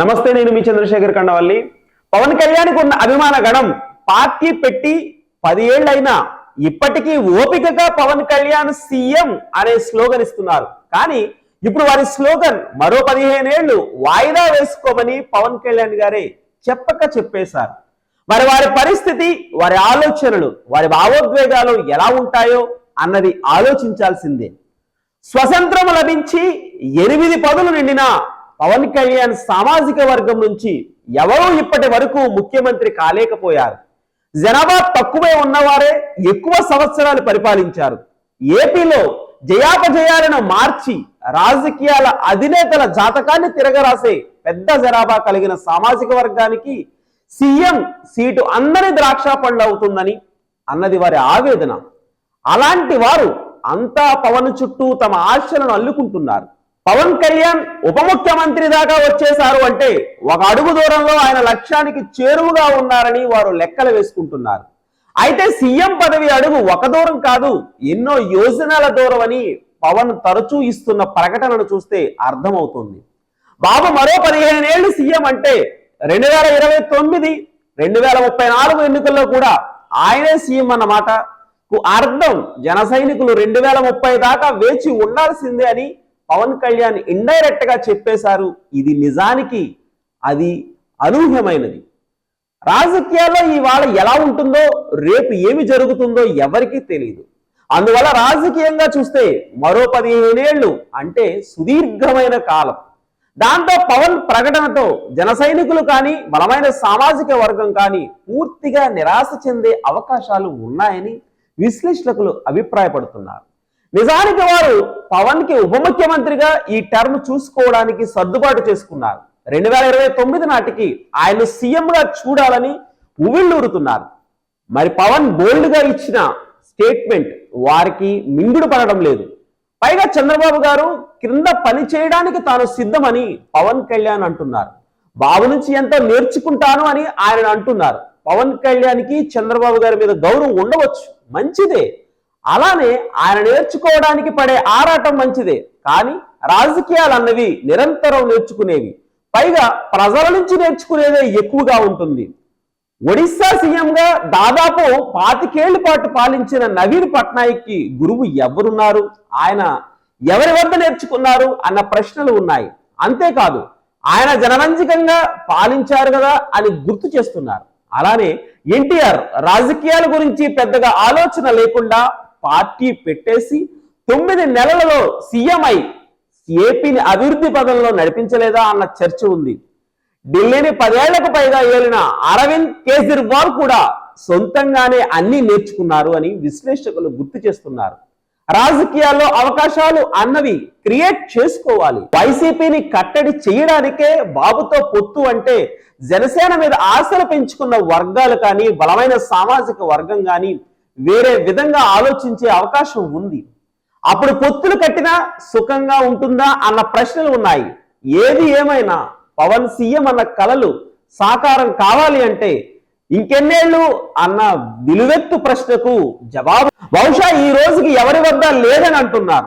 నమస్తే నేను మీ చంద్రశేఖర్ కండవల్లి. పవన్ కళ్యాణ్కి ఉన్న అభిమాన గణం పార్టీ పెట్టి పది ఇప్పటికీ ఓపికగా పవన్ కళ్యాణ్ సీఎం అనే స్లోగన్ ఇస్తున్నారు. కానీ ఇప్పుడు వారి స్లోగన్ మరో పదిహేనేళ్ళు వాయిదా వేసుకోమని పవన్ కళ్యాణ్ గారే చెప్పక చెప్పేశారు. మరి వారి పరిస్థితి వారి ఆలోచనలు వారి భావోద్వేగాలు ఎలా ఉంటాయో అన్నది ఆలోచించాల్సిందే. స్వతంత్రం లభించి ఎనిమిది పదులు నిండిన పవన్ కళ్యాణ్ సామాజిక వర్గం నుంచి ఎవరూ ఇప్పటి వరకు ముఖ్యమంత్రి కాలేకపోయారు. జనాభా తక్కువే ఉన్నవారే ఎక్కువ సంవత్సరాలు పరిపాలించారు. ఏపీలో జయాపజయాలను మార్చి రాజకీయాల అధినేతల జాతకాన్ని తిరగరాసే పెద్ద జనాభా కలిగిన సామాజిక వర్గానికి సీఎం సీటు అందరి ద్రాక్ష పండు అవుతుందని అన్నది వారి ఆవేదన. అలాంటి వారు అంతా పవన్ చుట్టూ తమ ఆశలను అల్లుకుంటున్నారు. పవన్ కళ్యాణ్ ఉప ముఖ్యమంత్రి దాకా వచ్చేశారు అంటే ఒక అడుగు దూరంలో ఆయన లక్ష్యానికి చేరువుగా ఉన్నారని వారు లెక్కలు వేసుకుంటున్నారు. అయితే సీఎం పదవి అడుగు ఒక దూరం కాదు ఎన్నో యోజనాల దూరం అని పవన్ తరచూ ఇస్తున్న ప్రకటనను చూస్తే అర్థమవుతుంది. బాబు మరో పదిహేనేళ్ళు సీఎం అంటే రెండు వేల ఇరవై తొమ్మిది రెండు వేల ముప్పై నాలుగు ఎన్నికల్లో కూడా ఆయనే సీఎం అన్నమాట. అర్థం జన సైనికులు రెండు వేల ముప్పై దాకా వేచి ఉండాల్సిందే అని పవన్ కళ్యాణ్ ఇండైరెక్ట్గా చెప్పేశారు. ఇది నిజానికి అది అనూహ్యమైనది. రాజకీయాల్లో ఇవాళ ఎలా ఉంటుందో రేపు ఏమి జరుగుతుందో ఎవరికీ తెలియదు అందువల్ల రాజకీయంగా చూస్తే మరో పదిహేనేళ్ళు అంటే సుదీర్ఘమైన కాలం. దాంతో పవన్ ప్రకటనతో జన సైనికులు కానీ బలమైన సామాజిక వర్గం కానీ పూర్తిగా నిరాశ చెందే అవకాశాలు ఉన్నాయని విశ్లేషకులు అభిప్రాయపడుతున్నారు. నిజానికి వారు పవన్కి ఉప ముఖ్యమంత్రిగా ఈ టర్మ్ చూసుకోవడానికి సర్దుబాటు చేసుకున్నారు. రెండు వేల ఇరవై తొమ్మిది నాటికి ఆయన సీఎం గా చూడాలని ఉవిళ్ళూరుతున్నారు మరి పవన్ బోల్డ్గా ఇచ్చిన స్టేట్మెంట్ వారికి మింగుడు పడడం లేదు. పైగా చంద్రబాబు గారు క్రింద పని చేయడానికి తాను సిద్ధమని పవన్ కళ్యాణ్ అంటున్నారు. బాబు నుంచి ఎంతో నేర్చుకుంటాను అని ఆయన అంటున్నారు. పవన్ కళ్యాణ్కి చంద్రబాబు గారి మీద గౌరవం ఉండవచ్చు. మంచిదే. అలానే ఆయన నేర్చుకోవడానికి పడే ఆరాటం మంచిదే. కానీ రాజకీయాలు అన్నవి నిరంతరం నేర్చుకునేవి. పైగా ప్రజల నుంచి నేర్చుకునేదే ఎక్కువగా ఉంటుంది. ఒడిశా సీఎంగా దాదాపు పాతికేళ్ళ పాటు పాలించిన నవీన్ పట్నాయక్కి గురువు ఎవరున్నారు? ఆయన ఎవరి వద్ద నేర్చుకున్నారు? అన్న ప్రశ్నలు ఉన్నాయి. అంతేకాదు ఆయన జనరంజకంగా పాలించారు కదా అని గుర్తు చేస్తున్నారు. అలానే ఎన్టీఆర్ రాజకీయాల గురించి పెద్దగా ఆలోచన లేకుండా పార్టీ పెట్టేసి తొమ్మిది నెలలలో సీఎంఐ ఏపీని అభివృద్ధి పదంలో నడిపించలేదా అన్న చర్చ ఉంది. ఢిల్లీని పదేళ్ళకు పైగా ఏలిన అరవింద్ కేజ్రీవాల్ కూడా సొంతంగానే అన్ని నేర్చుకున్నారు అని విశ్లేషకులు గుర్తు చేస్తున్నారు. రాజకీయాల్లో అవకాశాలు అన్నవి క్రియేట్ చేసుకోవాలి. వైసీపీని కట్టడి చేయడానికే బాబుతో పొత్తు అంటే జనసేన మీద ఆశలు పెంచుకున్న వర్గాలు కానీ బలమైన సామాజిక వర్గం కానీ వేరే విధంగా ఆలోచించే అవకాశం ఉంది. అప్పుడు పొత్తులు కట్టినా సుఖంగా ఉంటుందా అన్న ప్రశ్నలు ఉన్నాయి. ఏది ఏమైనా పవన్ సీఎం అన్న కలలు సాకారం కావాలి అంటే ఇంకెన్నేళ్ళు అన్న విలువెత్తు ప్రశ్నకు జవాబు. బహుశా ఈ రోజుకి ఎవరి వద్ద లేదని అంటున్నారు.